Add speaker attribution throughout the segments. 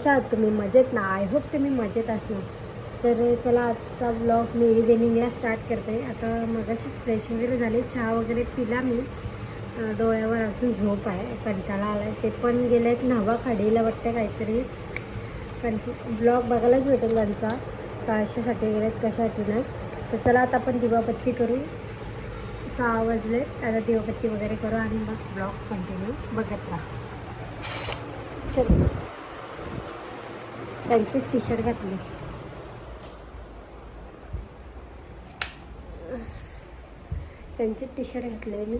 Speaker 1: कशा आहात तुम्ही मजेत ना आय होप तुम्ही मजेत असणार. तर चला आजचा ब्लॉग मी इव्हिनिंगला स्टार्ट करते. आता मगाशीच फ्रेश वगैरे झाले. चहा वगैरे पिला मी. डोळ्यावर अजून झोप आहे. कंटाळा आला आहे ते पण गेले आहेत न्हावा खाडीला वाटतं काहीतरी. कंटी ब्लॉग बघायलाच भेटेल त्यांचा. कशासाठी गेलेत कशासाठी नाही. तर चला आता आपण दिवाबत्ती करू. सहा वाजले. आता दिवाबत्ती वगैरे करू आणि मग ब्लॉग कंटिन्यू बघत राहा. चल. त्यांचेच टी शर्ट घातले. त्यांचेच टी शर्ट घातले मी.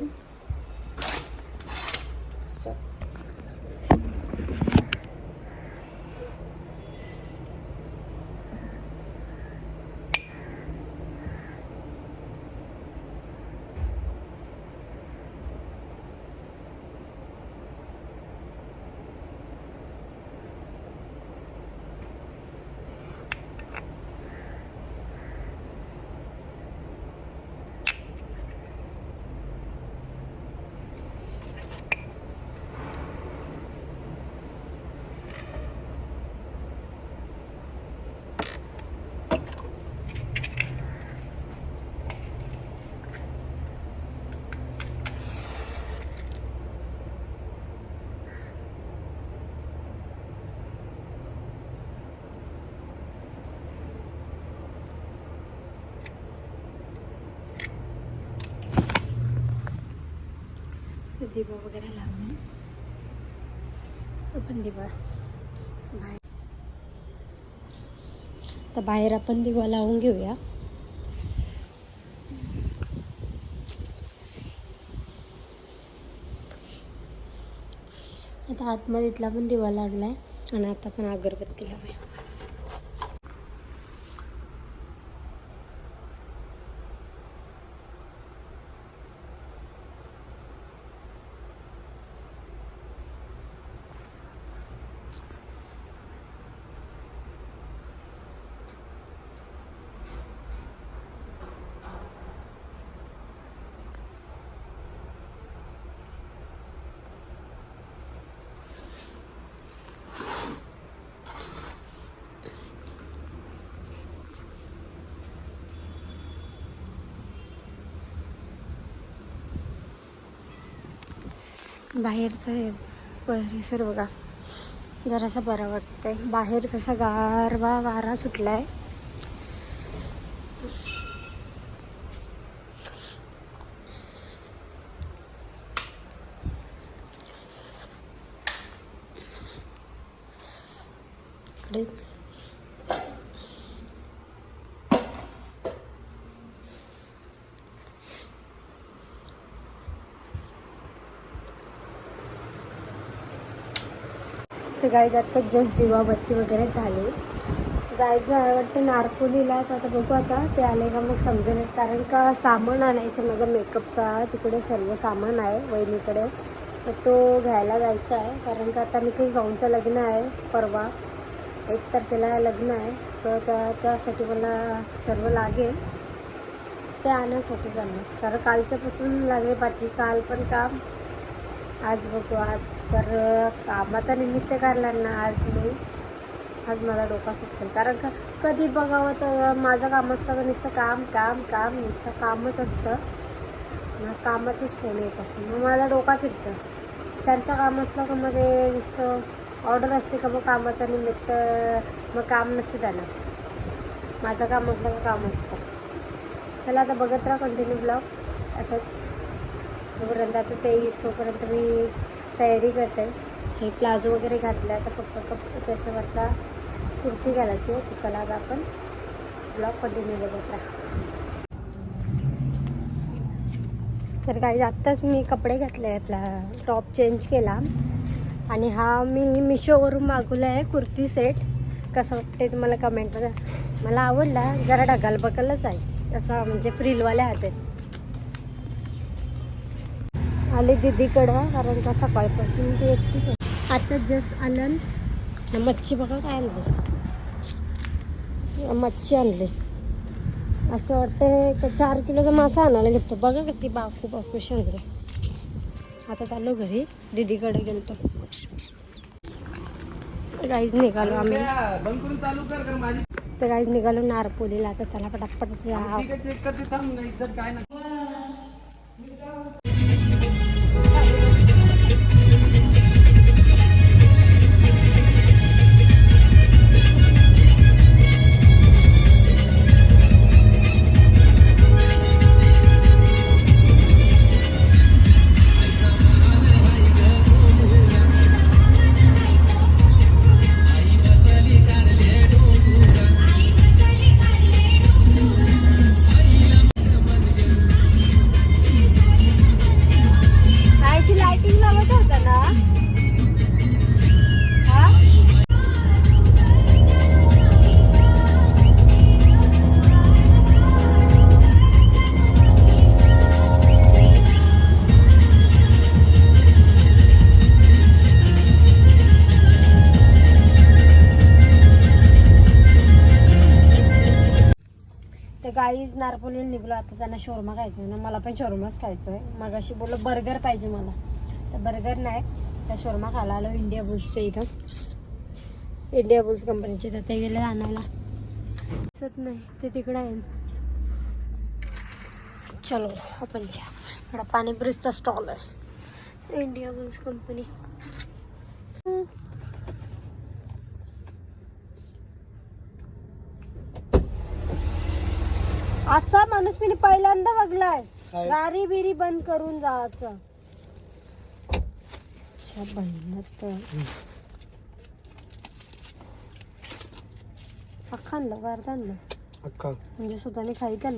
Speaker 1: दिवा वगैरे लावून आपण दिवा बाहेर तर बाहेर आपण दिवा लावून घेऊया. आता आतमध्ये इथला पण दिवा लागलाय. आणि आता पण अगरबत्ती लावूया. बाहेरचं हे परिसर बघा. जरासा बरा वाटतंय. बाहेर कसा गारवा वारा सुटलाय. इकडे तर गाईज आता जस्ट दिवाबत्ती वगैरे झाली. जायचं आहे वाटतं नारकोलीला आता बघू आता ते आले का मग समजेलच. कारण का सामान आणायचं माझा मेकअपचा तिकडे सर्व सामान आहे वहिनीकडे. तर तो घ्यायला जायचा आहे. कारण का आता निकेश भाऊंचं लग्न आहे परवा. एक तर त्याला लग्न आहे तर त्या त्यासाठी मला सर्व लागेल. ते आणण्यासाठी जाणार कारण कालच्यापासून लागले पाठी काल पण काम. आज बघू आज तर कामाचा निमित्त काढला ना आज मी. आज माझा डोका सुटकेल कारण का कधी बघावं तर माझं काम असतं का नुसतं काम काम काम नुसतं कामच असतं. मग कामाचंच फोन येत असतं. मग माझा डोका फिरतं. त्यांचं काम असलं का मध्ये नुसतं ऑर्डर असते का मग कामाचं निमित्त मग काम नसतं त्यांना. माझं काम असलं का काम असतं. चला आता बघत राहा कंटिन्यू ब्लॉग असंच. जोपर्यंत आता ते येईस तोपर्यंत मी तयारी करते. हे प्लाझो वगैरे घातला तर फक्त कप त्याच्यावरचा कुर्ती घालायची आहे. तर चला आता आपण ब्लॉग कंटिन्यू बघत राहा. तर काही आत्ताच मी कपडे घातले आपला टॉप चेंज केला. आणि हा मी मिशोवरून मागवला आहे कुर्ती सेट कसं वाटते तुम्हाला कमेंटमध्ये मला आवडला. जरा ढगाल बकलच आहे. असा म्हणजे फ्रीलवाल्या हात आहेत आले दीदीकडं कारण का सकाळपासून ती एकटीच आहे. आता जस्ट आलं मच्छी बघा काय आणली. मच्छी आणली. असं वाटतं का चार किलोचा मासा आणायला घेतो. बघा किती बाकू बाकू आणले आता चाललो घरी. दीदीकडे गेलतो. राईज निघालो आम्ही. तर राईज निघालो नारपोलीला. आता चला पटापट जा. तर गाईज नारपोलीला निघलो आता त्यांना शोरमा खायचं आहे ना मला पण शोरमाच खायचं आहे मग अशी बोललो बर्गर पाहिजे मला. तर बर्गर नाही त्या शोरमा खायला आलो इंडिया बुल्सच्या इथं. इंडिया बुल्स कंपनीचे तर ते गेले आणायला. दिसत नाही ते तिकडे आहे. चलो आपण इकडं पाणीपुरीचा स्टॉल आहे. इंडिया बुल्स कंपनी असा माणूस मी पहिल्यांदा बघलाय? गाडी बिरी बंद करून जायचं. बहिणात तर. अख्खा गार म्हणजे स्वतःने खायचं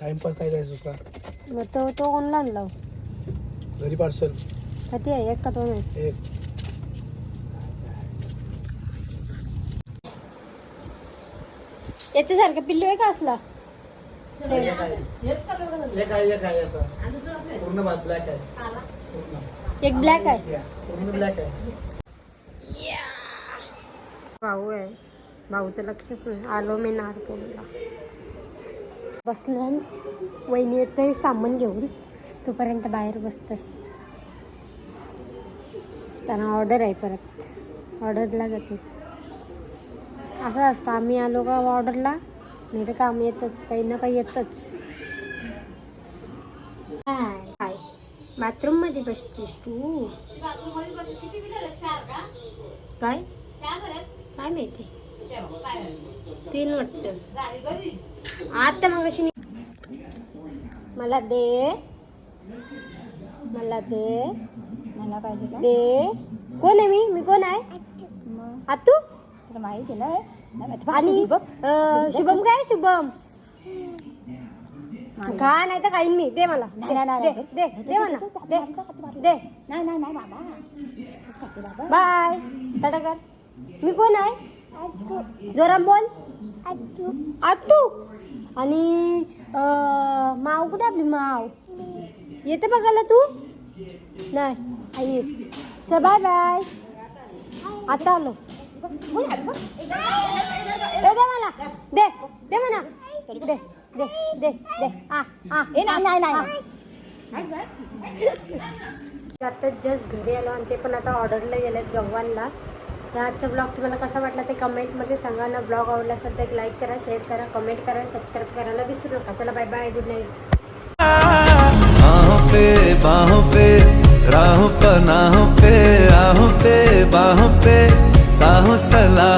Speaker 2: टाइमपास काय जायचं
Speaker 1: मग तो तो कोणला आणला
Speaker 2: घरी पार्सल
Speaker 1: किती आहे एक का दोन आहे
Speaker 2: एक.
Speaker 1: याच्यासारखं पिल्लू आहे का असला?
Speaker 2: एक आहे एक आहे असं? पूर्ण भात ब्लॅक आहे. पूर्ण.
Speaker 1: एक ब्लॅक आहे.
Speaker 2: Yeah, पूर्ण ब्लॅक आहे.
Speaker 1: भाऊ आहे. भाऊचं लक्षच नाही. आलो मी नागपूरला. बसलं वहिनी येते सामान घेऊन. तोपर्यंत बाहेर बसतोय. त्यांना ऑर्डर आहे परत. ऑर्डरला जाते असं असतं. आम्ही आलो का ऑर्डरला नाही तर काम येतच काही ना काही येतच. काय बाथरूममध्ये बसतेस तू. काय? काय माहिती? तीन वाटत. आता मग अशी मला दे. मला दे.
Speaker 3: मला पाहिजे
Speaker 1: दे. कोण आहे मी? मी कोण आहे? आतू?
Speaker 3: तर माहिती ना?
Speaker 1: आणि अं, शुभम काय शुभम? खा नाही तर खाईन मी दे मला.
Speaker 3: नाही, नाही,
Speaker 1: दे
Speaker 3: नाही.
Speaker 1: दे दे म्हणा दे दे.
Speaker 3: नाही नाही नाही बाबा खाते बाबा.
Speaker 1: बाय. टाटा कर मी कोण आहे? जोराम बोल. आटू आणि अं, माव कुठे आपली माव? येते बघायला तू? नाही. आई. चल बाय. बाय. आता आलो. मला दे दे म्हणा दे दे दे दे आ आ
Speaker 3: ए नाही नाही नाही
Speaker 1: आता जस्ट घरी आलो आणि ते पण आता ऑर्डरला गेलेत गव्हांना तर आजचा ब्लॉग तुम्हाला कसा वाटला ते कमेंटमध्ये सांगा. ना ब्लॉग आवडला असेल तर एक लाईक करा शेअर करा कमेंट करा सबस्क्राईब करायला विसरू नका चला बाय बाय गुड नाईट
Speaker 4: पे बाहों पे राहों पनाहों पे आहों पे बाहों पे. साहों सलाह।